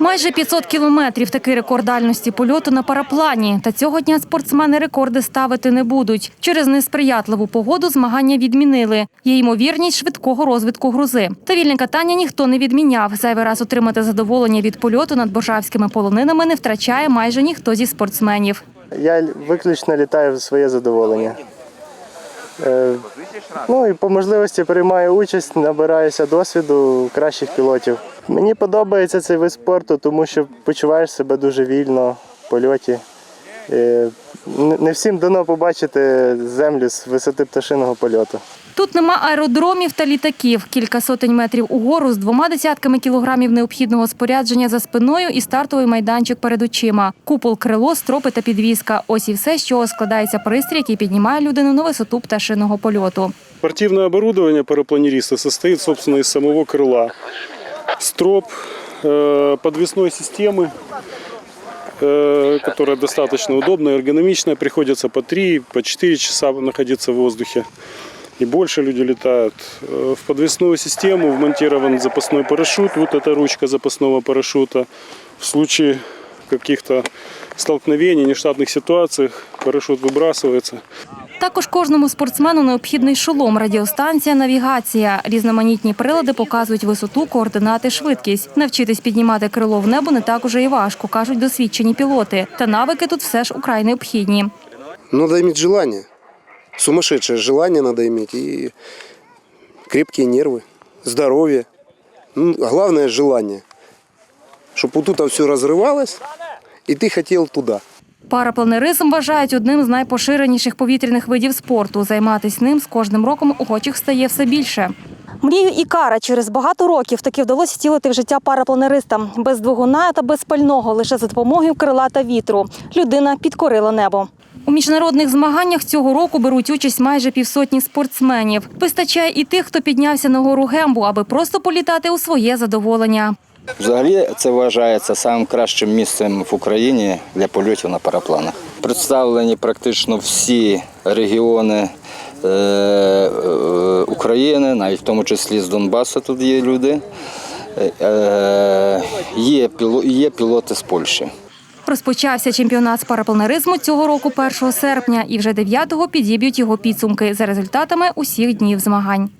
Майже 500 кілометрів – такий рекорд дальності польоту на параплані. Та цього дня спортсмени рекорди ставити не будуть. Через несприятливу погоду змагання відмінили. Є ймовірність швидкого розвитку грузи. Та вільне катання ніхто не відміняв. Зайвий раз отримати задоволення від польоту над боржавськими полонинами не втрачає майже ніхто зі спортсменів. Я виключно літаю в своє задоволення. Е, ну і по можливості приймаю участь, набираюся досвіду кращих пілотів. Мені подобається цей вид спорту, тому що почуваєш себе дуже вільно в польоті. Е, не- всім дано побачити землю з висоти пташиного польоту. Тут нема аеродромів та літаків. Кілька сотень метрів угору з двома десятками кілограмів необхідного спорядження за спиною і стартовий майданчик перед очима. Купол, крило, стропи та підвіска. Ось і все, з чого складається пристрій, який піднімає людину на висоту пташиного польоту. Спортивное оборудование парапланериста состоит, собственно, из самого крыла. Строп, э, подвесной системы, э, которая достаточно удобная, эргономичная. Приходится по 3, по 4 часа находиться в воздухе. И больше люди летают. Э, В подвесную систему вмонтирован запасной парашют. Вот эта ручка запасного парашюта. В случае каких-то столкновений, нештатных ситуациях парашют выбрасывается. Також кожному спортсмену необхідний шолом, радіостанція, навігація. Різноманітні прилади показують висоту, координати, швидкість. Навчитись піднімати крило в небо не так уже і важко, кажуть досвідчені пілоти. Та навики тут все ж украй необхідні. Надо иметь желание. Сумасшедшее желание надо иметь. И крепкие нервы, здоровье. Ну, главное желание. Чтобы вот тут все разрывалось, и ты хотел туда. Парапланеризм вважають одним з найпоширеніших повітряних видів спорту. Займатись ним з кожним роком охочих стає все більше. Мрію Ікара через багато років таки вдалося втілити в життя парапланериста. Без двигуна та без пального, лише за допомогою крила та вітру. Людина підкорила небо. У міжнародних змаганнях цього року беруть участь майже півсотні спортсменів. Вистачає і тих, хто піднявся на гору Гембу, аби просто політати у своє задоволення. Взагалі це вважається самим кращим місцем в Україні для польотів на парапланах. Представлені практично всі регіони е, е, України, навіть в тому числі з Донбасу тут є люди. Е, є, піло, є пілоти з Польщі. Розпочався чемпіонат з парапланеризму цього року 1 серпня і вже 9-го підіб'ють його підсумки за результатами усіх днів змагань.